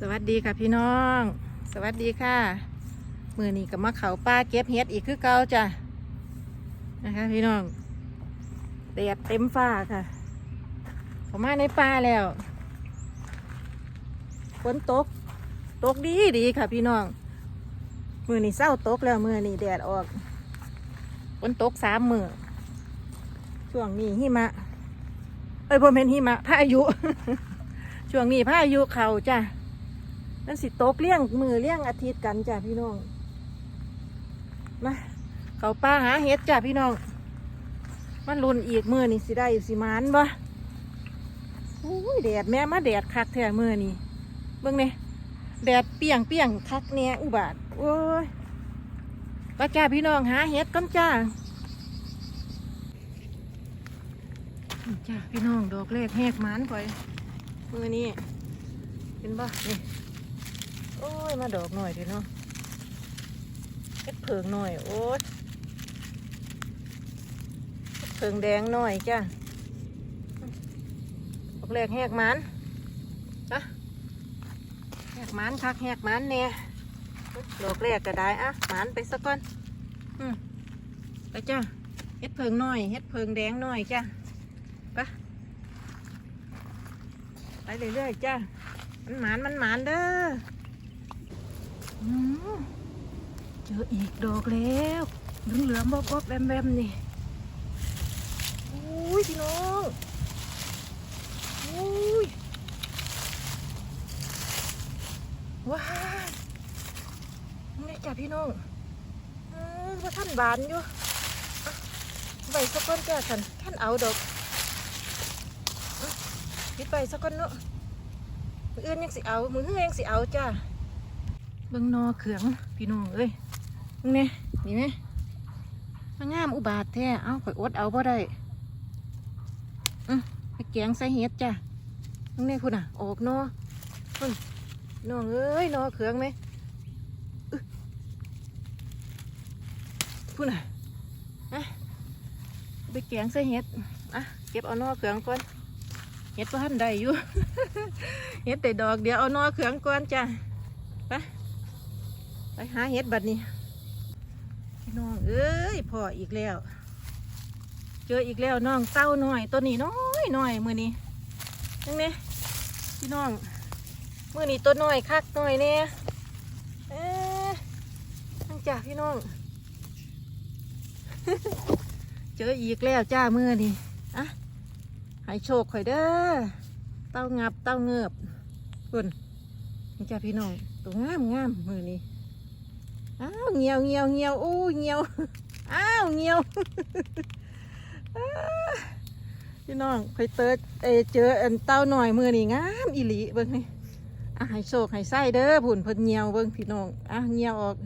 สวัสดีค่ะพี่น้อง สวัสดีค่ะมือนี้กับมาเขาป้าเก็บเห็ดอีกคือเก่าจ้ะนะคะพี่น้องแดดเต็มฟ้าค่ะเขามาในป่าแล้วฝนตกตกดีดีค่ะ พี่น้องมือนี้เศร้าตกแล้วมือนี้แดดออกฝนตกสามมือช่วงนี้หิมะเอ้ยบ่แม่นหิมะพายุ ช่วงนี้พายุเขาจ้ะ นั่นสิตกเลี้ยงมือเลี้ยงอาทิตย์กันจ้ะพี่น้อง มาเขาป้าหาเห็ดจ้ะพี่น้อง มันรุนอีกมือนี่สิได้สิมานบ่อุ้ยแดดแม่มาแดดคักแท้มือนี่เบิ่งเนี่ยแดดเปียงเปียงคักเนี่ยอุบาทโอ้ยป้าจ้าพี่น้องหาเห็ดก้อนจ้าจ้าพี่น้องดอกแรกแหกมานก่อยมือนี้เห็นบ่นี่ อ้ย มาดอกหน่อยเถอะเนาะเห็ดเผิงหน่อย โอ้ยเพิงแดงหน่อยจ้ะออกแรกแหกมันนะแหกมันคักแหกมันเนี่ยดอกแรกก็ได้อะมันไปสักก่อนอืมไปจ้ะเฮ็ดเพิงหน่อยเฮ็ดเพิงแดงหน่อยจ้ะไปไปเรื่อยๆจ้ะมันหมานมันหมานเด้อ เจออีกดอกแล้วเหลืองๆบ๊อบๆแบมๆนี่อุ้ยพี่น้องอุ้ยว้าวนี่จ้ะพี่น้องอืมว่าท่านบานอยู่ใบสักก้อนจ้ะท่านท่านเอาดอกอะปิดใบสักก้อนเนาะมืออื่นยังสิเอา มือเฮือยังสิเอาจ้ะ เบิ่งนอเขืองพี่น้องเอ้ยเบิ่งเนี่ยนี่ไหมมางามอุบาทแท้เอาข่อยอดเอาบ่ได้ไปแกงใส่เห็ดจ้ะน้องนี่คุณอะ ออกนอคุณน้องเอ้ยนอเขืองไหมคุณอะอะไปแกงใส่เห็ดอะเก็บเอานอเขืองก่อนเห็ดพันได้อยู่เห็ดแต่ดอกเดี๋ยวเอานอเขืองก่อนจ้ะ ไปหาเห็ดบัดนี้พี่น้องเอ้ยพออีกแล้ว เจออีกแล้วน้องเต้าหน่อยตัวนี้น้อยหน่อยมือนี้นึงเนี่พี่น้องมือนี้ตัวน้อยคักหน่อยเนี่ยเอ๊ะนั่งจ้าพี่น้อง เจออีกแล้วจ้ามือนี้อะให้โชคข่อยเด้อเต้างับเต้าเงือบคุณนี่จ้าพี่น้องตัวงามงามมือนี้ อ้าวเงียวเงียวเงียวโอ้เงียวอ้าวเงียวพี่น้องไปเติร์ดเอเจออันเต้าหน่อยมือนี่งามอีหลีเบิ่งนี่อะให้โชคให้ไส้เด้อผุ่นเพิ่นเงียวเบิ่งพี่น้องอะเงียวออก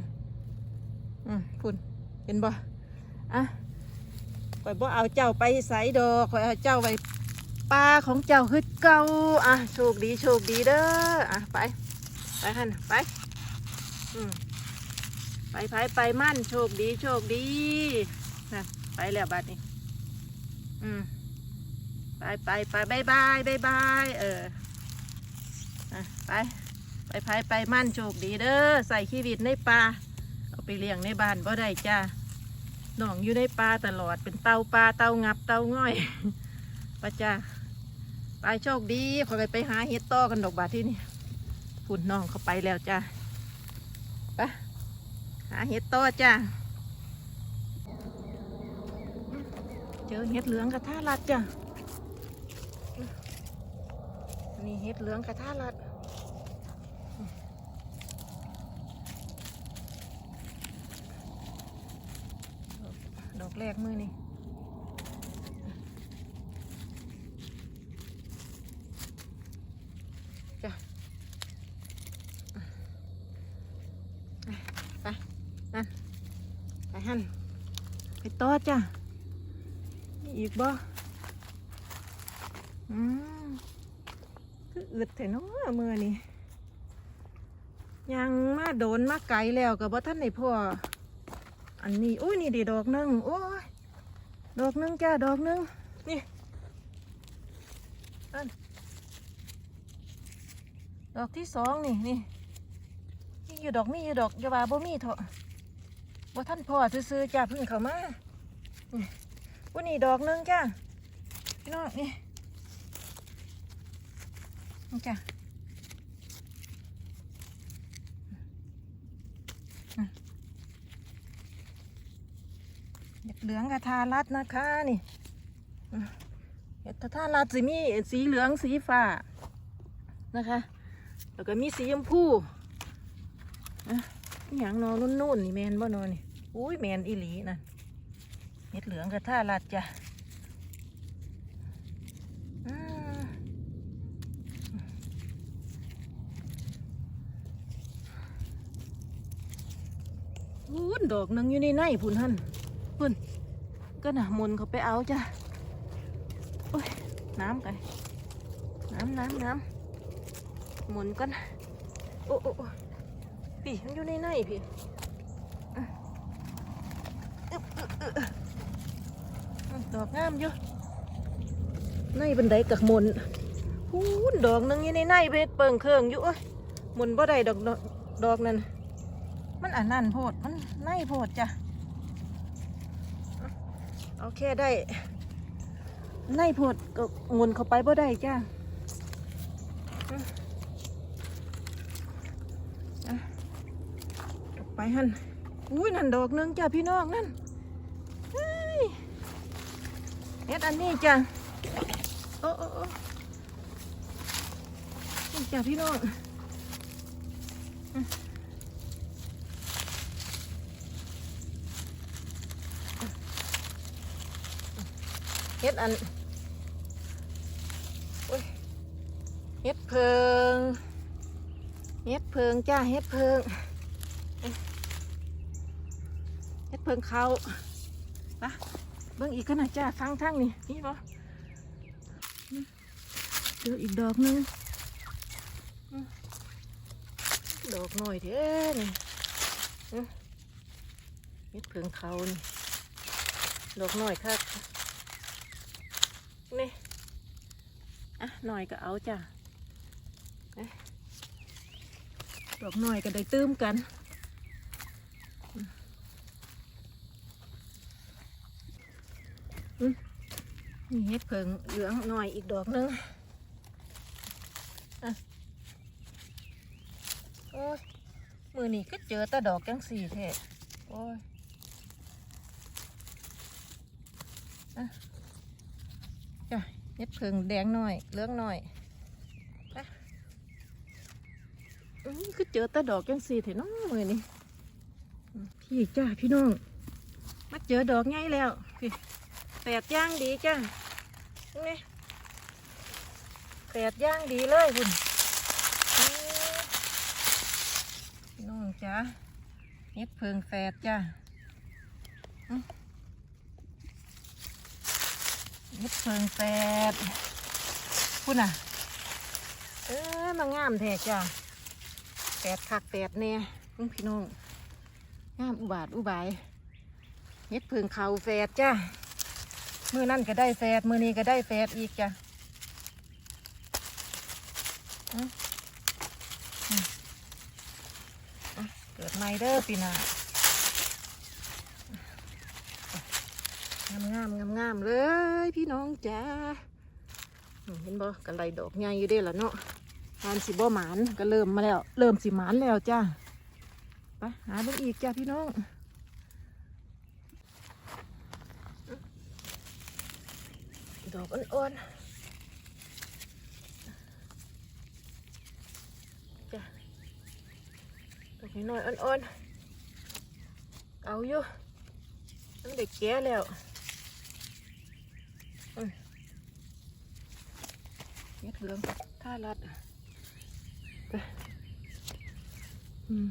อืมผุ่นเห็นบ่อะข่อยบ่เอาเจ้าไปใส่ดอกข่อยเอาเจ้าไว้ปลาของเจ้าคือเก่าอะโชคดีโชคดีเด้ออะไปไปหันไปอืม ไปไปไปมั่นโชคดีโชคดีนะไปแล้วบัดนี้ อืมไปไปไปบายบายบายบายเอออะไปไปไปไปมั่นโชคดีเด้อใส่ชีวิตในป่าเอาไปเลี้ยงในบ้านบ่ได้จ้าน้องอยู่ในป่าตลอดเป็นเต่าปลาเต่างับเต่าง่อยป้าจ้าไปโชคดีขอไปหาเห็ดต่อกันดอกบาทที่นี่พุ่นน้องเขาไปแล้วจ้า หาเห็ดต่อจ้าเจอเห็ดเหลืองกระทะรัดจ้ะ นี่เห็ดเหลืองกระทะรัดดอกแรกมือนี่จ้ะไป นั่น ไปหั่นไปต่อ จ้ะมีอีกบ่อืมคืออึดแต่นาะมือนี่ยังมาโดนมาไกลแล้วกับว่าท่านในพ่ออันนี้อุ้ยนี่ดีดอกหนึงโอ้ยดอกหนึงจ้าดอกหนึงนี่อันดอกที่สองนี่นี่มีอยู่ดอกมีอยู่ดอกอย่าว่าบ่มีเถอะบ่ท่านพ่อซื้อๆจ้าพึ่งเขามา วันนี้ดอกนึงจ้าพี่น้องนี่นี่จ้าอืมเห็ดเหลืองกระทารัดนะคะนี่เห็ดกระทารัดสิมีสีเหลืองสีฟ้านะคะ แล้วก็มีสีชมพูอะอหย่างนอนนุ่นๆนี่แมนบ่นอนนี่อุ้ยแมนอีหลีนั่น เห็ดเหลืองกระท่าลัดจ้ะอ่าพูนดอกหนึงอยู่ในในพูนหันพูนก็น่ะมนเขาไปเอาจ้ะโอ้ยน้ำกันน้ำน้ำน้ำมุนก่อนโอ้โอ้โอ้พี่มันอยู่ในในพี่อะอึ๊บอึ๊บอึ๊บอะ ดอกงามอยู่ในบันไดกับมนหูดอกนึงยู่ในในเบ็ดเปิงเครื่องอยู่มนบ่ได้ดอกดอกดอกนั่นมันอันนั่นโพดมันในโพดจ้ะโอเคได้ ในโพดก็หมุนเข้าไปบ่ได้จ้ะไปหันอุ้ยนั่นดอกนึงจ้ะพี่น้องนั่นเฮ้ย เฮ็ดอันนี้จ้ะโอ้โอ้โอ้จ้ะพี่น้องเฮ็ดอันเฮ็ดเพิงเฮ็ดเพิงจ้าเฮ็ดเพิงเฮ็ดเพิงเขาปะ บิ่งอีกขนาดจ้าฟังทั้งนี่นี่ปะเจออีกดอกหนึงดอกหน่อยเท่นี่อืมเฮ็ดเพิงเขานี่ดอกหน่อยค่ะนี่อะหน่อยก็เอาจ้าเอ๊ะดอกหน่อยก็ได้ตื้มกัน นี่เห็ดเพิงเหลืองหน่อยอีกดอกหนึงอโอ้ยมือนี่ก็เจอต่ดอกจังสี่เทศโอ้ยอะจ้ะเห็ดเพิงแดงหน่อยเหลืองหน่อยอะอื้อคือเจอต่ดอกจังสี่เทศน้องมือนี่พี่จ้าพี่น้องมาเจอดอกไงแล้วพี่ แปดย่างดีจ้านี่แปดย่างดีเลยคุณพี่น้องจ้าเฮ็ดเพิงแฝดจ้าเฮ็ดเพิงแฝดคุณน่ะ เออมางามแท้จ้าแปดคักแปดแน่อื้อพี่น้องงามอุบาทอุบายเฮ็ดเพิงเขาแฝดจ้า มือนั่นก็ได้แฟดมือนี้ก็ได้แฟดอีกจ้ะเกิดใหม่เด้อปีนางามงามงามงามเลยพี่น้องจ้าเห็นบ่กันไรดอกใหญ่อยู่เด้ล่ะเนาะทานสิบ่หมานก็เริ่มมาแล้ว เริ่มสิหมานแล้วจ้าไปหาเบิ่งอีกจ้าพี่น้อง ดอกอ่อนๆจ้ะดอกน้อยๆอ่อนๆเอาอยู่มันเด็กแก่แล้วอืมเฮ็ดเหลืองท่ารัดไปอืม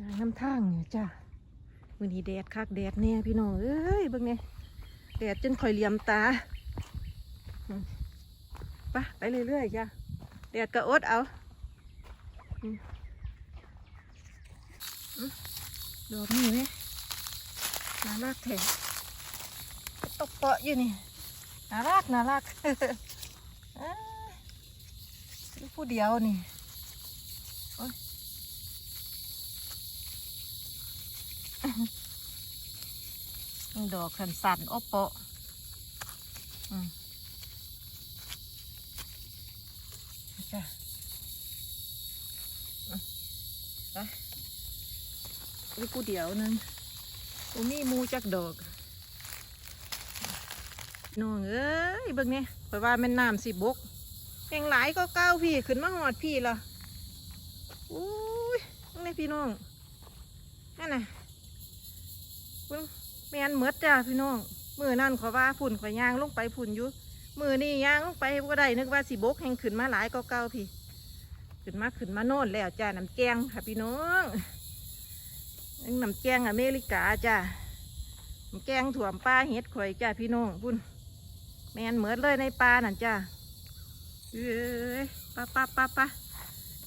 ยางน้ำทางเนี่ยจ้ะมือนี้แดดคักแดดเนี่ยพี่น้องเอ้ยเบิ่งเนี่ยแดดจนข่อยเหลี่ยมตาอืมไปไปเรื่อยๆจ้ะแดดก็อดเอาอืมอืมดอกนี่ไหมน่ารักแท้ปะอยู่นี่น่ารักน่ารักอ้ายอยู่ผู้เดียวนี่โอ๊ย ดอกสันสันโอปะอืมจ้ะอืมไปนี่กูเดียวนึงกูมีมูจักดอกน้องเอ้ยเบิ่งนี่ยเพราะว่าแม่นน้ำสิบกแห่งหลายก็เก้าพี่ขึ้นมาหอดพี่ละอุ้ยเบิ่งเนี่พี่น้องนั่นน่ะ เบิ่งแมนเมืดจ้าพี่น้องมือนั่นขอว่าฝุ่นขอยยางลงไปฝุ่นอยู่มือนี่ยางลงไปก็ได้นึกว่าสิบกแห่งขึ้นมาหลายก็เก่าพี่ขึ้นมาขึ้นมาโน่นแล้วจ้าน้ำแกงค่ะพี่น้องน้ำแกงอเมริกาจ้าน้ำแกงถั่วปลาเห็ดข่อยจ้าพี่น้องพุ่นแม่นเหมือดเลยในปลานั่นจ้าเอ้ยปะปะปะปะ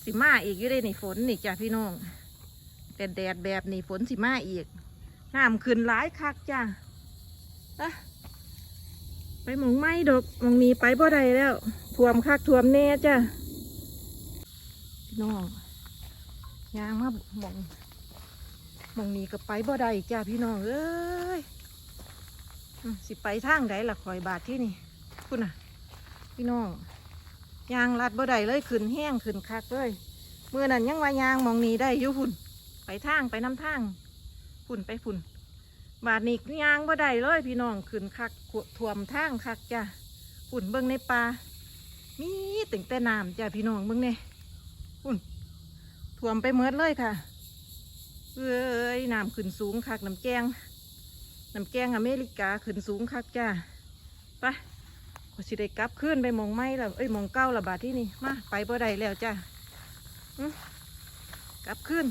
สิมาอีกอยู่เลยนี่ฝนนี่จ้าพี่น้องแดดแดดแบบนี่ฝนสิมาอีก น้ำขึ้นหลายคักจ้าไปไปหมองไม้ดอกมองนี้ไปบ่ได้แล้วท่วมคักท่วมแน่จ้าพี่น้องยางมาหมองมองนี้ก็ไปบ่ได้จ้าพี่น้องเอ้ยสิไปทางใดล่ะคอยบาทที่นี่คุณน่ะ พี่น้องยางลัดบ่ได้เลยขึ้นแห้งขึ้นคักเลยเมื่อนั้นยังว่ายางมองนี้ได้ยู่หุ่นไปทางไปน้ำทาง ฝุ่นไปฝุ่น บาดนี้ยางบ่ได้เลยพี่น้องขึ้นคักขวท่วมทางคักจ้ะฝุ่นเบิ่งในป่ามีตึงแต่น้ำจ้ะพี่น้องเบิ่งเนี่ยฝุ่นท่วมไปเมดเลยค่ะ เอ้ยน้ำขึ้นสูงคักน้ำแกงน้ำแกงอเมริกาขึ้นสูงคักจ้ะไปขอสิได้กลับขึ้นไปมองไม้ละเอ้ยมองเก้าละบาดที่นี่มาไปบ่ได้แล้วจ้ะกลับขึ้น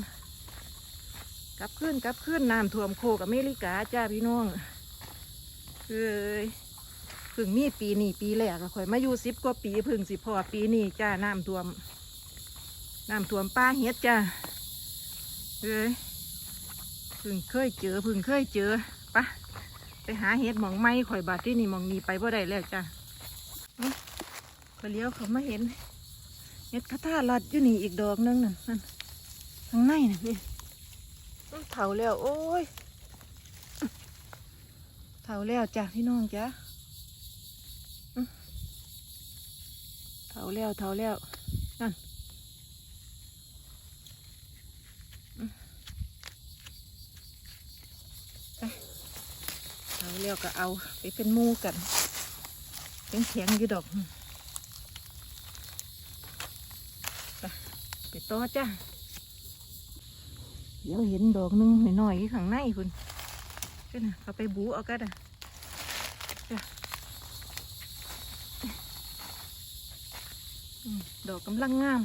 กลับขึ้นกลับขึ้นน้ำท่วมโคกอเมริกาจ้าพี่น้องเอ้ยพึ่งมีปีนี้ปีแรกก็ข่อยมาอยู่สิบกว่าปีพึ่งสิพอปีนี้จ้าน้ำท่วมน้ำท่วมป้าเฮ็ดจ้าเอ้ยพึ่งเคยเจอพึ่งเคยเจอปะไปหาเฮ็ดหมองไม้ข่อยบาดที่นี่หมองนี้ไปบ่ได้แล้วจ้าเอ้ยพอเลี้ยวเขามาเห็นเฮ็ดคาถาลัดอยู่นี่อีกดอกหนึงนั่นนั่นข้างในน่ะพี่ เถาแล้ว โอ้ยเถาแล้วจ้ะพี่น้องจ้ะเถาแล้วเถาแล้วนั่นเถาแล้วก็เอาไปเป็นมูกัน เป็นแข็งอยู่ดอกไปไปต่อจ้ะ เดี๋ยวเห็นดอกหนึงหน่อยๆข้างในคุณก็นะเขาไปบูเอาก็ได้จ้ะดอกกำลังงาม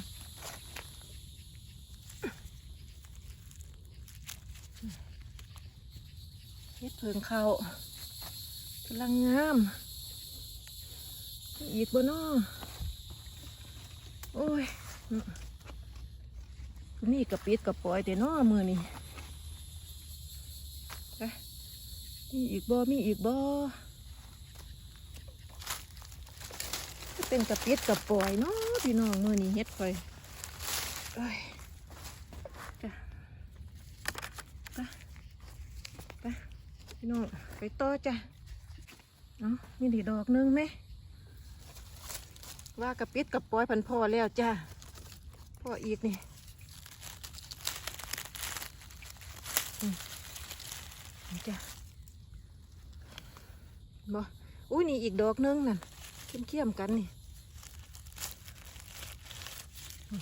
เฮ็ดเพิงเขากำลังงามอีกบ่นอโอ้ย มีกระปิดกระปลอยแต่น้อมือนี่ไปมีอีกบ่มีอีกบ่เป็นกระปิดกระปลอยเนาะพี่น้องมือนี่เฮ็ดไปเอ้ยจ้ะไปไปพี่น้องไปต่อจ้ะเนาะมีดีดอกหนึงไหมว่ากระปิดกระปลอยพันพ่อแล้วจ้ะพ่ออีกนี่ จ้ะบ่อุ้ยนี่อีกดอกนึงนั่นเขี้ยมๆกันนี่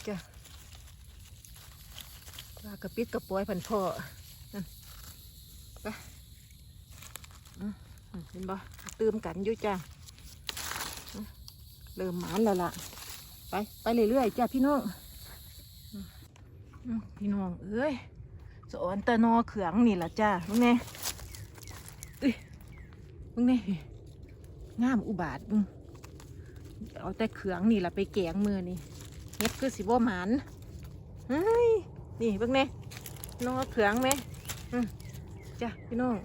จ้ะว่ากระปิดกระปอยพันพ่อนั่นไปเห็นบ่ตืมกันอยู่จ้ะเริ่มหมานแล้วล่ะ ไป ไปเรื่อยๆจ้ะพี่น้องพี่น้องเอ้ย สอนตะนอเขืองนี่ล่ะจ้ามึงไงเอ้ยมึงไงงามอุบาทมึงเอาแต่เขืองนี่ล่ะไปแกงมือนี่เฮ็ดคือสิบ่หมันเฮ้ยนี่เบิ่งไงนอเขืองไหมอืมจ้ะพี่น้อง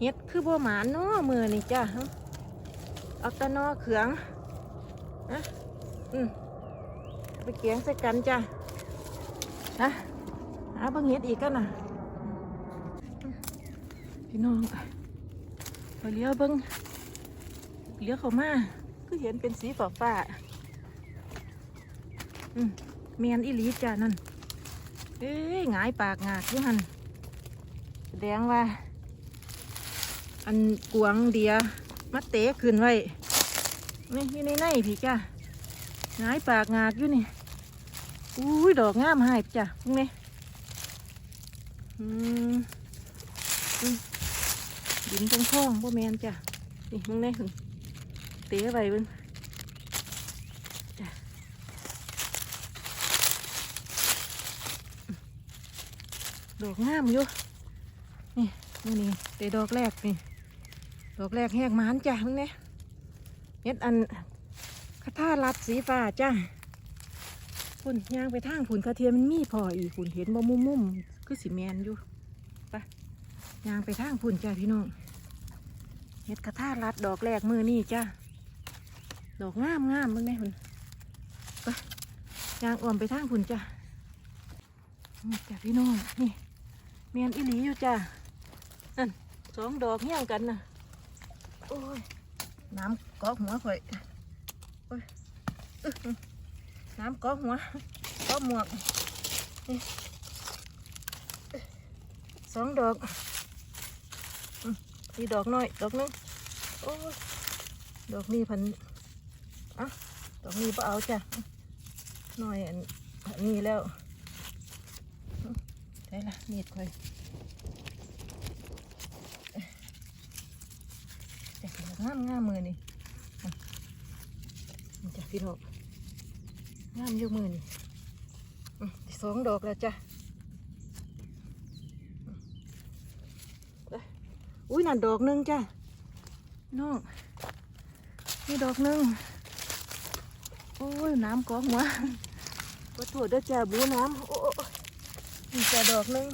เฮ็ดคือบ่หมานเนาะมือนี่จ้ะฮะเอาแตะนอเขืองนะอืมเอาไปเกียงใส่กันจ้ะนะ หาบิ่งเฮ็ดอีกกันนะพี่น้องไปเลี้ยวบิ่งเลี้ยวเขามาก็เห็นเป็นสีฟ้าฟ้าอืมเมียนอีหลีจ้ะนั่นเอ้ยหงายปากงากอยู่หันแสดงว่า อันกวางเดียมาเตะขึ้นไว้นี่อยู่ในในพี่จ้ะหงายปากงากอยู่นี่อุ้ยดอกงามหายจ้ะพวกนี้ ดินตรงท้องบ่แมนจ้ะ นี่มึงนี่ถึงเตะไว้เบึงจ้ะดอกงามอยู่ นี่นี่นี่เตะดอกแรกนี่ ดอกแรกแหกหมานจ้ะมึงเนี่ยเฮ็ดอันคาถารัดสีฟ้าจ้ะพุ่นย่างไปทางพุ่นกระเทียมมันมีพออีกพุ่นเห็นบ่มุมมุม คือสีแมนอยู่ไปยางไปทางพุ่นจ้ะพี่น้องเฮ็ดคาถารัดดอกแรกมือนี่จ้ะดอกงามงามมึงเนี่ยพุ่นไปย่างอ้อมไปทางพุ่นจ้ะนี่จ้ะพี่น้องนี่แมนอีหลีอยู่จ้ะนั่นสองดอกเฮี้ยงกันนะโอ้ยน้ำกอกหัวข่อยโอ้ยน้ำกอกหัวกอกหมวกนี่ สองดอกมีดอกน้อย ดอกหนึงโอ้ดอกนี้พันอะดอกนี้ก็เอาจ้ะน้อยอันนี้แล้วได้ละมีดข่อยจ้ะงามงามมือนี่อะนี่จะพี่น้องงามอยู่มือนี่สองดอกแล้วจ้ะอืมไปอุ้ย นั่นดอกหนึงจ้ะน้องนี่ดอกหนึงโอ้ยน้ำกอกหัวขอโทษเด้อจ้ะบูน้ำโอ้โอ้นี่จ้ะดอกหนึง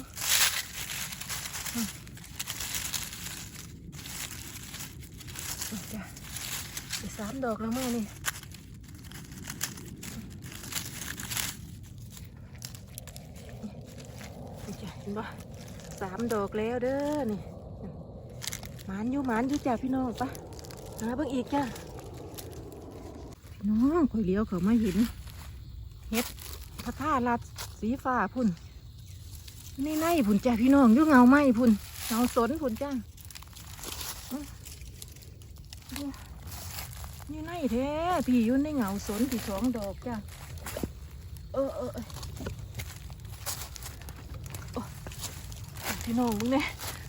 นี่จ้ะอีกสามดอกแล้วแม่นี่นี่จ้ะเห็นปะสามดอกแล้วเด้อนี่ห มานอยู่หมานอยู่จ้ะพี่น้องปะหาเบิ่งอีกจ้ะพี่น้องคอยเลี้ยวเขาไม่เห็นเฮ็ดพระธาตุลัดสีฟ้าพุ่นนี่ในพุ่นจ้ะพี่น้องอยู่เงาไม้พุ่นเงาสนพุ่นจ้ะนี่ไนแท้พี่อยุ่ในเงาสนที่สองดอกจ้ะเออเออพี่น้องมึงเนี่ย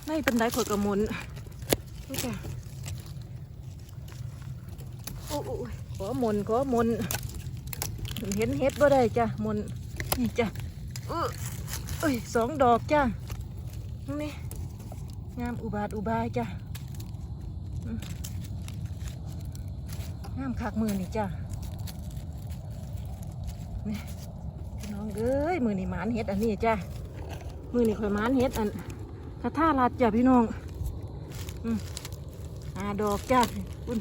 ในเป็นไดขดกระมุน ดูจ้ะโอ้โอ้ยขอมนขอมนเห็นเฮ็ดบ่ได้จ้ะมนนี่จ้ะเอ้ยสองดอกจ้ะนี่งามอุบาทอุบายจ้ะน้ำคักมือนี่จ้ะนี่พี่น้องเอ้ยมือนี่หมานเฮ็ดอันนี้จ้ะมือนี่ข่อยหมานเฮ็ดอันคาท่าลัดจ้ะพี่น้อง หาดอกจ้ะคุณ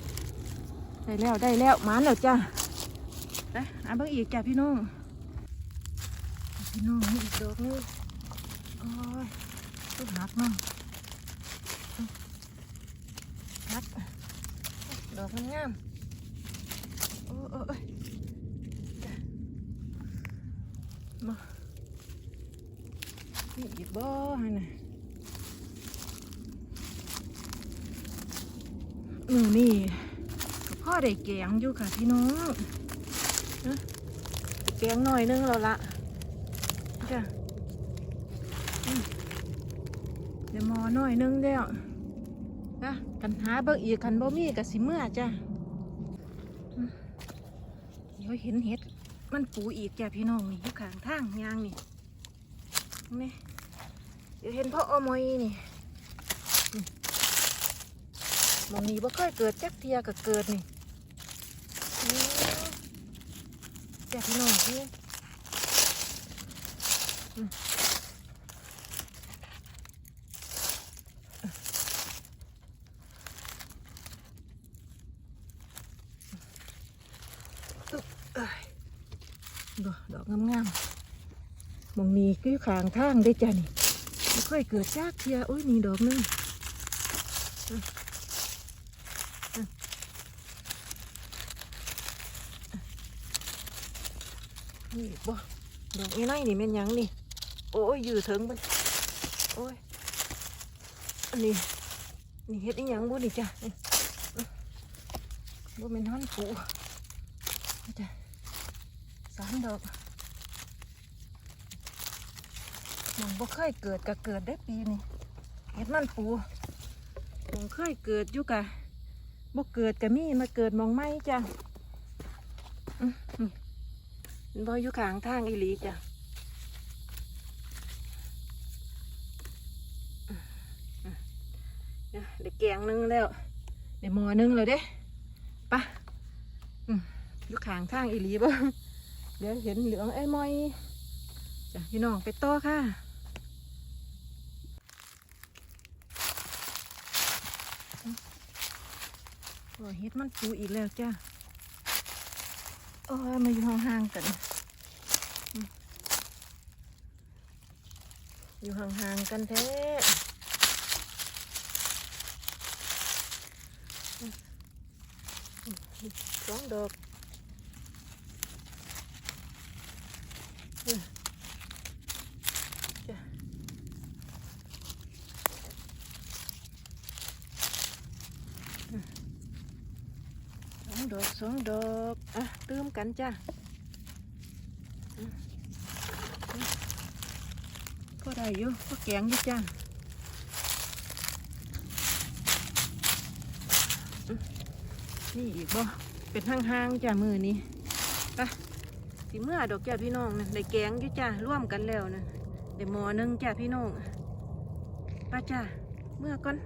ได้แล้วได้แล้วหมานแล้วจ้ะไปหาเบิ่งอีกจ้ะพี่น้องพี่น้องนี่อีกดอกนึงโอ้ยต้นหักเนาะอืมหักดอกมันงามโอ้โอ้ยมานี่อีกบ่ฮะน่ะ มือนี่ก็พ่อได้แกงอยู่ค่ะพี่น้องนะแกงหน่อยนึงแล้วละจ้ะอืมเดี๋ยวหมอหน่อยนึงแล้วนะกันหาเบิ่งอีกคันบ่มีกับสิเมื่อจ้ะเดี๋ยวเห็นเห็ดมันปูอีกจ้ะพี่น้องนี่อยู่ข้างทางยางนี่นี่เดี๋ยวเห็นพ่ออมอยนี่นี่ มองนี้บ่เคยเกิดจักเทียก็เกิดนี่แจกหน่อยนี่ดอกงามๆมองนี้คือขางทางได้จ้ะนี่ไม่ค่อยเกิดจากเทียโอ้ยนี่ดอกนึง นี่อีกบ่ดอกนี้ไนนี่แม่นยังนี่ โอ้ยอยู่ถึงมันโอ้ยอันนี้นี่เฮ็ดอีหยังบ่นี่จ้ะนี่อื้อบ่แม่นฮั่นปูจ้ะสามดอกมันบ่เคยเกิดก็เกิดได้ปีนี่เฮ็ดมันปูมันเคยเกิดอยู่กะบ่เกิดก็มีมาเกิดมองไม้จ้ะอือนี่ มันบ่อยู่ข้างทางอีหลีจ้ะเนี่ยได้แกงนึงแล้วได้หมอนึงแล้วเด้ปะอยู่ข้างทางอีหลีบ่เดี๋ยวเห็นเหลืองไอ้มอยจ้ะพี่น้องไปต่อค่ะโอ้เฮ็ดมันปูอีกแล้วจ้ะ โอ้ยมาอยู่ห่างๆกันอืมอยู่ห่างๆกันแท้สองดอกเออจ้ะอืมสองดอก สองดอกอะเติมกันจ้ะก็ได้อยู่ก็แกงอยู่จ้ะนี่อีกบ่เป็นห้างๆจ้ะมือนี้ไปสิเมื่อดอกจ้าพี่น้องนะได้แกงอยู่จ้าร่วมกันแล้วนะได้หมอหนึงจ้าพี่น้องไปจ้าเมื่อก่อน